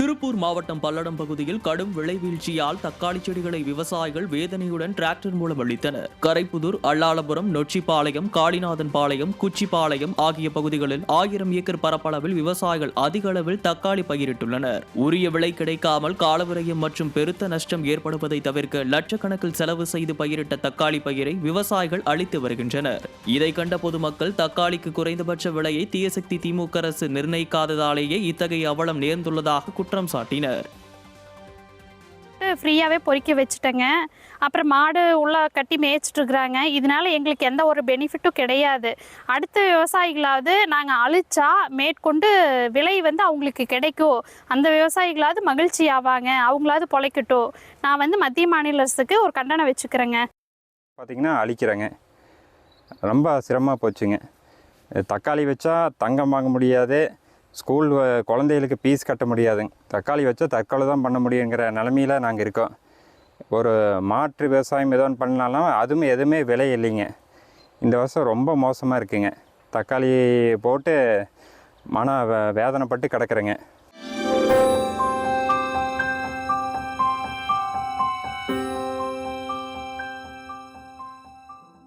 திருப்பூர் மாவட்டம் பல்லடம் பகுதியில் கடும் விளை வீழ்ச்சியால் தக்காளி செடிகளை விவசாயிகள் வேதனையுடன் டிராக்டர் மூலம் அளித்தனர் கரைப்புதூர் அல்லாளபுரம் நொச்சிப்பாளையம் காளிநாதன் பாளையம் குச்சிப்பாளையம் ஆகிய பகுதிகளில் ஆயிரம் ஏக்கர் பரப்பளவில் விவசாயிகள் அதிக அளவில் தக்காளி பயிரிட்டுள்ளனர். உரிய விலை கிடைக்காமல் காலவிரயம் மற்றும் பெருத்த நஷ்டம் ஏற்படுவதை தவிர்க்க லட்சக்கணக்கில் செலவு செய்து பயிரிட்ட தக்காளி பயிரை விவசாயிகள் அளித்து வருகின்றனர். இதை கண்ட பொதுமக்கள் தக்காளிக்கு குறைந்தபட்ச விலையை தீயசக்தி திமுக அரசு நிர்ணயிக்காததாலேயே இத்தகைய அவலம் நேர்ந்துள்ளதாக குற்றம் சாட்டினர். ஃப்ரீயாகவே பொறிக்க வச்சுட்டேங்க. அப்புறம் மாடு உள்ளே கட்டி மேய்ச்சிட்டு இருக்கிறாங்க இதனால எங்களுக்கு எந்த ஒரு பெனிஃபிட்டும் கிடையாது. அடுத்த விவசாயிகளாவது நாங்கள் அழிச்சா மேற்கொண்டு விலை வந்து அவங்களுக்கு கிடைக்கும். அந்த விவசாயிகளாவது மகிழ்ச்சி ஆவாங்க. அவங்களாவது பொழைக்கட்டும். நான் வந்து மத்திய மாநில அரசுக்கு ஒரு கண்டனம் வச்சுக்கிறேங்க. பார்த்திங்கன்னா அழிக்கிறாங்க. ரொம்ப சிரமமாக போச்சுங்க. தக்காளி வச்சா தங்கம் வாங்க முடியாது. ஸ்கூல் வ- குழந்தைகளுக்கு ஃபீஸ் கட்ட முடியாதுங்க தக்காளி வச்சா தற்கொலை தான் பண்ண முடியுங்கிற நிலமையில நாங்கள் இருக்கோம். ஒரு மாற்று விவசாயம் ஏதோ ஒன்று பண்ணாலும் அதுவும் எதுவுமே விலை இல்லைங்க. இந்த வருஷம் ரொம்ப மோசமாக இருக்குங்க. தக்காளி போட்டு மன வே- வேதனைப்பட்டு கிடக்குறேங்க.